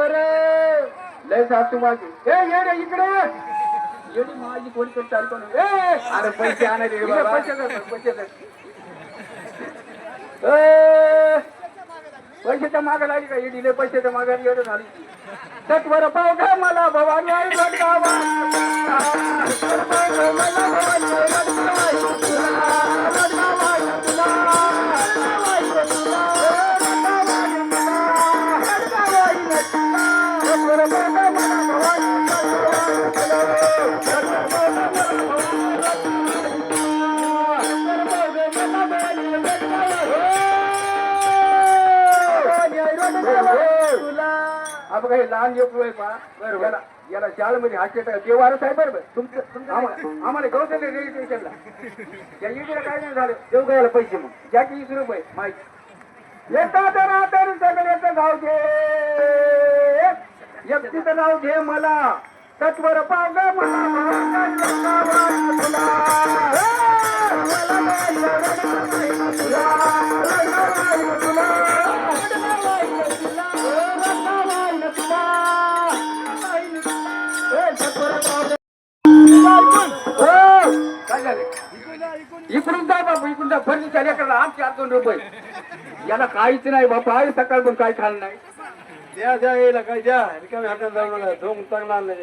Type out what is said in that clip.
बरोबर लय सासूबाजी ए ये रे इकडे. येडी माझी कोणी कोणी चालू कोणी? ए! अरे पैसे आणायचे पैसे पैसे पैशाच्या मागे लागली का? येडीले पैशाच्या मागे येडं झाली. तत्वर पाव का मला भवानी आई. काही लहान लेकरू आहे पा याला हास्य ते वारस आहे बरोबर तुमचं तुमचं आम्हाला गौतम रेल्वे स्टेशनला या युटीला काय नाही झालं? देऊ घ्यायला पैसे मग? ज्या की वीस रुपये. माहिती. येतात राहतात सगळ्याचं गाव घे. जगतीचं नाव घे मला. तत्वर पाग इकडून जा बाबू इकडून जा. फर्निचर आमचे आठ दोन रुपये. याला काहीच नाही बाबा. सकाळ पण काही खाल नाही. જ્યાં જ્યાં એ લખાય જ્યાં એટલે કે હાટે ધર્મ ધૂમ તંગ ના